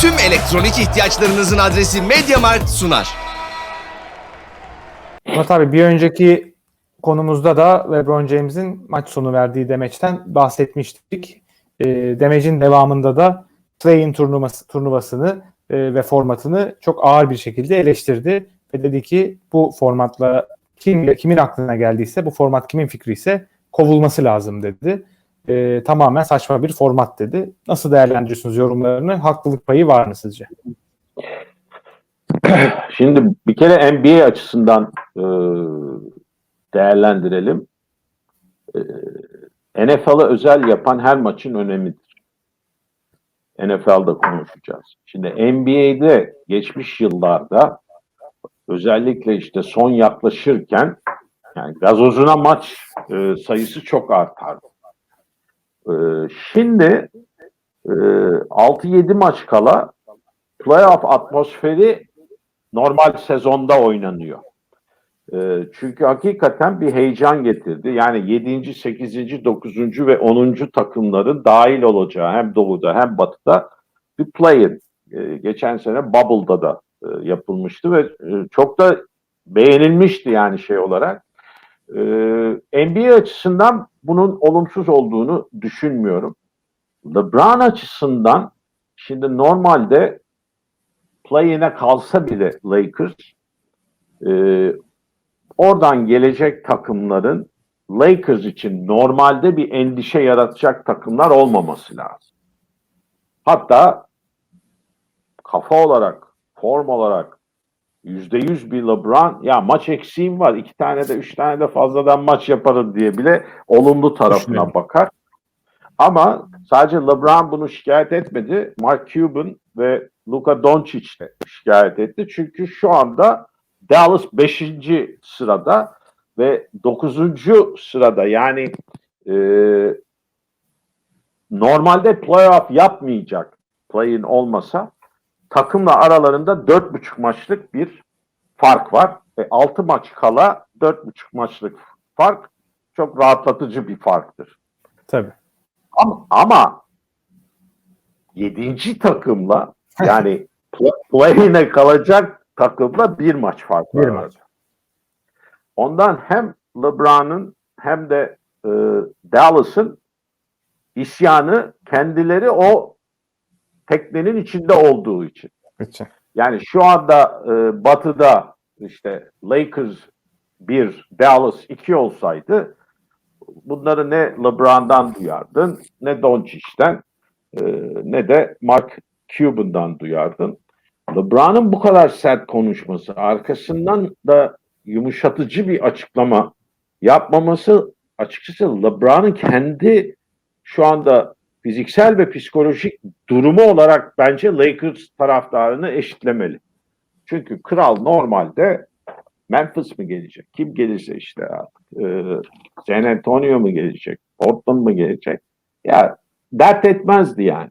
tüm elektronik ihtiyaçlarınızın adresi MediaMarkt sunar. Murat abi bir önceki konumuzda da LeBron James'in maç sonu verdiği demeçten bahsetmiştik. E, demecin devamında da play-in turnuvası, turnuvasını e, ve formatını çok ağır bir şekilde eleştirdi ve dedi ki bu formatla kim kimin aklına geldiyse bu format kimin fikri ise kovulması lazım dedi. E, tamamen saçma bir format dedi. Nasıl değerlendiriyorsunuz yorumlarını? Haklılık payı var mı sizce? Şimdi bir kere NBA açısından e, değerlendirelim. E, NFL'ı özel yapan her maçın önemidir. NFL'da konuşacağız. Şimdi NBA'de geçmiş yıllarda özellikle işte son yaklaşırken yani gazozuna maç e, sayısı çok artardı. E, şimdi e, 6-7 maç kala playoff atmosferi normal sezonda oynanıyor. Ee, çünkü hakikaten bir heyecan getirdi. Yani 7. 8. 9. ve 10. takımların dahil olacağı hem doğuda hem batıda bir play-in. Ee, geçen sene Bubble'da da e, yapılmıştı ve e, çok da beğenilmişti yani şey olarak. Ee, NBA açısından bunun olumsuz olduğunu düşünmüyorum. LeBron açısından şimdi normalde play-in'e kalsa bile Lakers e, oradan gelecek takımların Lakers için normalde bir endişe yaratacak takımlar olmaması lazım. Hatta kafa olarak, form olarak yüzde yüz bir LeBron ya maç eksiğim var iki tane de üç tane de fazladan maç yaparım diye bile olumlu tarafına bakar. Ama sadece LeBron bunu şikayet etmedi. Mark Cuban ve Luka Doncic de şikayet etti. Çünkü şu anda Dallas 5. sırada ve 9. sırada yani e, normalde playoff yapmayacak play-in olmasa takımla aralarında 4,5 maçlık bir fark var. Ve 6 maç kala 4,5 maçlık fark çok rahatlatıcı bir farktır. Tabii. Ama, ama 7. takımla yani play-in'e kalacak takımla bir maç fark var. Bir maç. Ondan hem LeBron'un hem de e, Dallas'ın isyanı kendileri o teknenin içinde olduğu için. için. Yani şu anda e, batıda işte Lakers 1, Dallas 2 olsaydı bunları ne LeBron'dan duyardın, ne Doncic'ten, e, ne de Mark Cuban'dan duyardın. LeBron'un bu kadar sert konuşması, arkasından da yumuşatıcı bir açıklama yapmaması açıkçası LeBron'un kendi şu anda fiziksel ve psikolojik durumu olarak bence Lakers taraftarını eşitlemeli. Çünkü kral normalde Memphis mi gelecek? Kim gelirse işte artık. Ee, San Antonio mu gelecek? Portland mı gelecek? Ya dert etmezdi yani.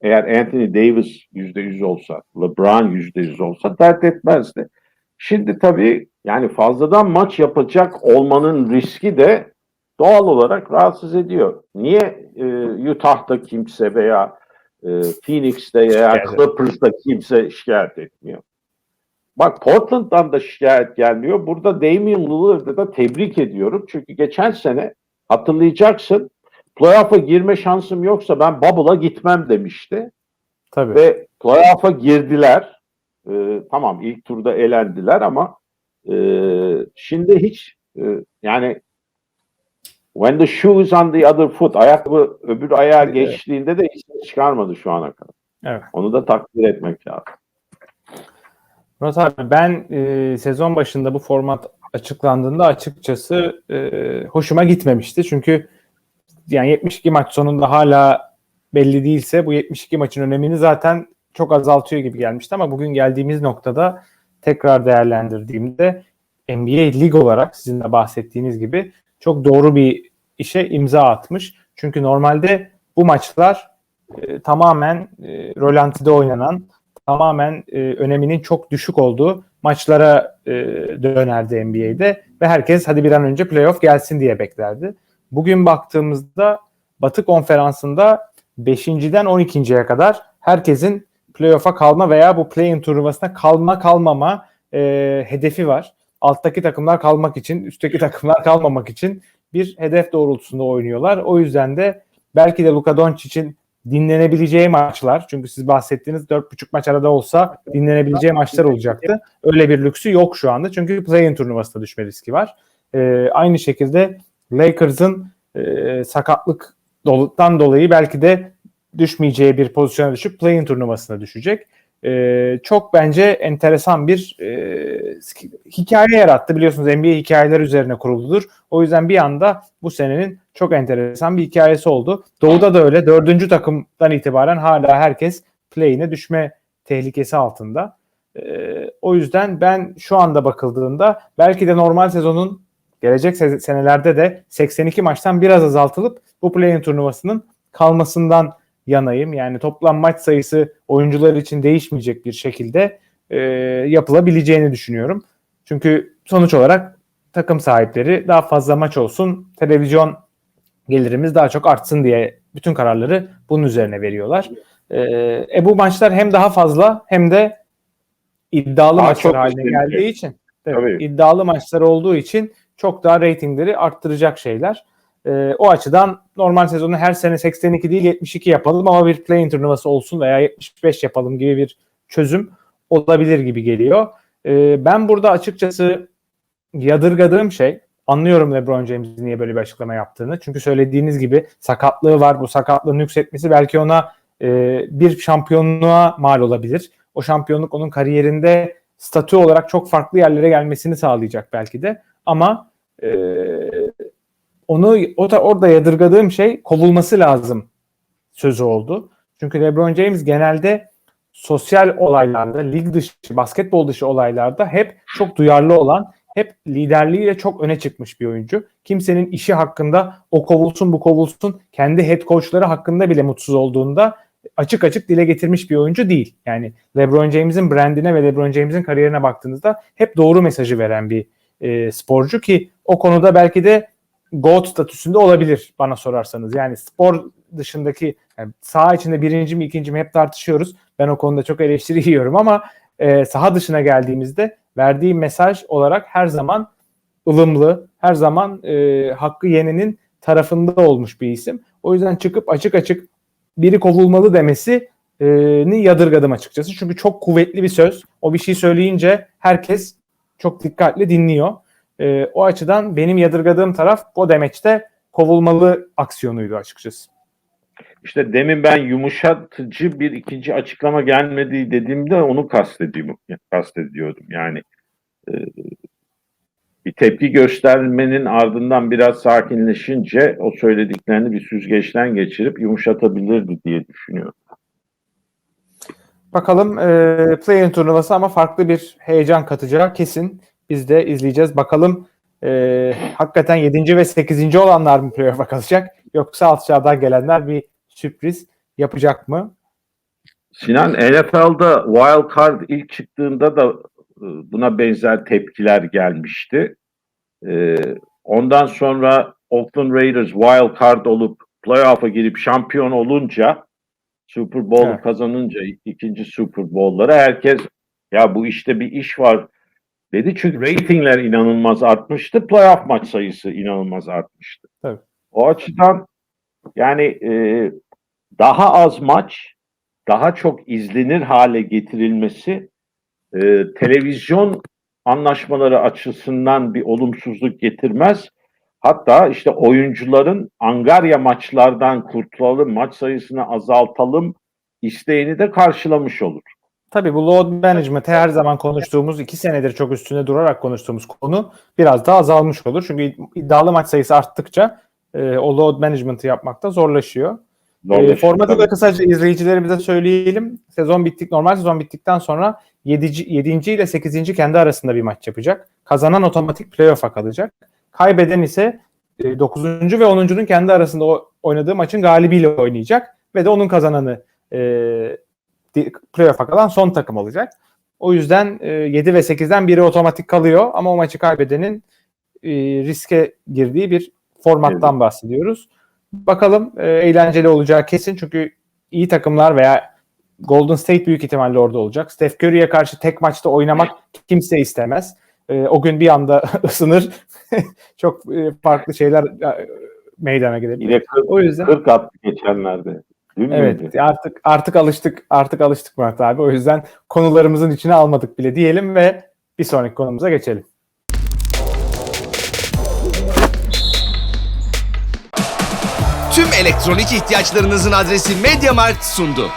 Eğer Anthony Davis yüzde yüz olsa, LeBron yüzde yüz olsa dert etmezdi. Şimdi tabii yani fazladan maç yapacak olmanın riski de doğal olarak rahatsız ediyor. Niye e, Utah'ta kimse veya e, Phoenix'te veya. Clippers'ta kimse şikayet etmiyor? Bak Portland'dan da şikayet gelmiyor. Burada Damian Lillard'ı da tebrik ediyorum. Çünkü geçen sene hatırlayacaksın playoff'a girme şansım yoksa ben Bubble'a gitmem demişti. Tabii. Ve playoff'a girdiler. Ee, tamam ilk turda elendiler ama e, şimdi hiç e, yani when the shoe is on the other foot ayakkabı öbür ayağa Evet. geçtiğinde de hiç çıkarmadı şu ana kadar. Evet. Onu da takdir etmek lazım. Murat abi ben e, sezon başında bu format açıklandığında açıkçası e, hoşuma gitmemişti. Çünkü yani 72 maç sonunda hala belli değilse bu 72 maçın önemini zaten çok azaltıyor gibi gelmişti ama bugün geldiğimiz noktada tekrar değerlendirdiğimde NBA lig olarak sizin de bahsettiğiniz gibi çok doğru bir işe imza atmış. Çünkü normalde bu maçlar e, tamamen e, rolantide oynanan tamamen e, öneminin çok düşük olduğu maçlara e, dönerdi NBA'de ve herkes hadi bir an önce playoff gelsin diye beklerdi. Bugün baktığımızda Batı konferansında 5.den 12.ye kadar herkesin playoff'a kalma veya bu play-in turnuvasına kalma kalmama e, hedefi var. Alttaki takımlar kalmak için, üstteki takımlar kalmamak için bir hedef doğrultusunda oynuyorlar. O yüzden de belki de Luka Doncic'in dinlenebileceği maçlar çünkü siz bahsettiğiniz 4,5 maç arada olsa dinlenebileceği maçlar olacaktı. Öyle bir lüksü yok şu anda çünkü play-in turnuvasında düşme riski var. Ee, aynı şekilde Lakers'ın e, sakatlık doludan dolayı belki de düşmeyeceği bir pozisyona düşüp play-in turnuvasına düşecek. Ee, çok bence enteresan bir e, hikaye yarattı. Biliyorsunuz NBA hikayeler üzerine kuruludur. O yüzden bir anda bu senenin çok enteresan bir hikayesi oldu. Doğu'da da öyle. Dördüncü takımdan itibaren hala herkes play'ine düşme tehlikesi altında. Ee, o yüzden ben şu anda bakıldığında belki de normal sezonun gelecek se- senelerde de 82 maçtan biraz azaltılıp bu play-in turnuvasının kalmasından yanayım. Yani toplam maç sayısı oyuncular için değişmeyecek bir şekilde e, yapılabileceğini düşünüyorum. Çünkü sonuç olarak takım sahipleri daha fazla maç olsun, televizyon gelirimiz daha çok artsın diye bütün kararları bunun üzerine veriyorlar. E, e bu maçlar hem daha fazla hem de iddialı Daha maçlar haline geldiği için Tabii. iddialı maçlar olduğu için çok daha reytingleri arttıracak şeyler. Ee, o açıdan normal sezonu her sene 82 değil 72 yapalım ama bir play-in turnuvası olsun veya 75 yapalım gibi bir çözüm olabilir gibi geliyor. Ee, ben burada açıkçası yadırgadığım şey anlıyorum LeBron James'in niye böyle bir açıklama yaptığını. Çünkü söylediğiniz gibi sakatlığı var. Bu sakatlığın yükseltmesi belki ona e, bir şampiyonluğa mal olabilir. O şampiyonluk onun kariyerinde statü olarak çok farklı yerlere gelmesini sağlayacak belki de. Ama e, onu o da orada yadırgadığım şey kovulması lazım sözü oldu. Çünkü LeBron James genelde sosyal olaylarda, lig dışı, basketbol dışı olaylarda hep çok duyarlı olan, hep liderliğiyle çok öne çıkmış bir oyuncu. Kimsenin işi hakkında o kovulsun bu kovulsun, kendi head coachları hakkında bile mutsuz olduğunda açık açık dile getirmiş bir oyuncu değil. Yani LeBron James'in brandine ve LeBron James'in kariyerine baktığınızda hep doğru mesajı veren bir e, sporcu ki o konuda belki de GOAT statüsünde olabilir bana sorarsanız. Yani spor dışındaki yani saha içinde birinci mi ikinci mi hep tartışıyoruz. Ben o konuda çok eleştiri yiyorum ama e, saha dışına geldiğimizde verdiği mesaj olarak her zaman ılımlı, her zaman e, hakkı yenenin tarafında olmuş bir isim. O yüzden çıkıp açık açık biri kovulmalı demesi e, yadırgadım açıkçası. Çünkü çok kuvvetli bir söz. O bir şey söyleyince herkes çok dikkatli dinliyor. E, o açıdan benim yadırgadığım taraf o demeçte kovulmalı aksiyonuydu açıkçası. İşte demin ben yumuşatıcı bir ikinci açıklama gelmedi dediğimde onu kastediyorum, kastediyordum. Yani e, bir tepki göstermenin ardından biraz sakinleşince o söylediklerini bir süzgeçten geçirip yumuşatabilirdi diye düşünüyorum. Bakalım e, play-in turnuvası ama farklı bir heyecan katacağı kesin. Biz de izleyeceğiz. Bakalım e, hakikaten 7. ve 8. olanlar mı playoff'a kalacak? Yoksa alt çağdan gelenler bir sürpriz yapacak mı? Sinan NFL'da wild card ilk çıktığında da e, buna benzer tepkiler gelmişti. E, ondan sonra Oakland Raiders wild card olup playoff'a girip şampiyon olunca Super Bowl Evet. kazanınca ikinci Super Bowl'lara herkes ya bu işte bir iş var dedi. Çünkü ratingler inanılmaz artmıştı. Playoff maç sayısı inanılmaz artmıştı. Tabii. O açıdan yani e, daha az maç daha çok izlenir hale getirilmesi e, televizyon anlaşmaları açısından bir olumsuzluk getirmez. Hatta işte oyuncuların Angarya maçlardan kurtulalım, maç sayısını azaltalım isteğini de karşılamış olur. Tabii bu load management her zaman konuştuğumuz iki senedir çok üstüne durarak konuştuğumuz konu biraz daha azalmış olur. Çünkü iddialı maç sayısı arttıkça e, o load management'ı yapmakta zorlaşıyor. E, Zorlaşır formatı tabii. da kısaca izleyicilerimize söyleyelim. Sezon bittik, normal sezon bittikten sonra 7. 7. ile 8. kendi arasında bir maç yapacak. Kazanan otomatik playoff'a kalacak. Kaybeden ise 9. ve 10.'unun kendi arasında o- oynadığı maçın galibiyle oynayacak ve de onun kazananı e, playoff'a kalan son takım olacak. O yüzden e, 7 ve 8'den biri otomatik kalıyor ama o maçı kaybedenin e, riske girdiği bir formattan bahsediyoruz. Bakalım e, eğlenceli olacağı kesin çünkü iyi takımlar veya Golden State büyük ihtimalle orada olacak. Steph Curry'e karşı tek maçta oynamak kimse istemez. E, o gün bir anda ısınır. Çok e, farklı şeyler e, meydana gelebilir. Yine 40, O yüzden 40 attı geçenlerde. Dün Evet müydü? artık artık alıştık artık alıştık Murat abi. O yüzden konularımızın içine almadık bile diyelim ve bir sonraki konumuza geçelim. Tüm elektronik ihtiyaçlarınızın adresi MediaMarkt sundu.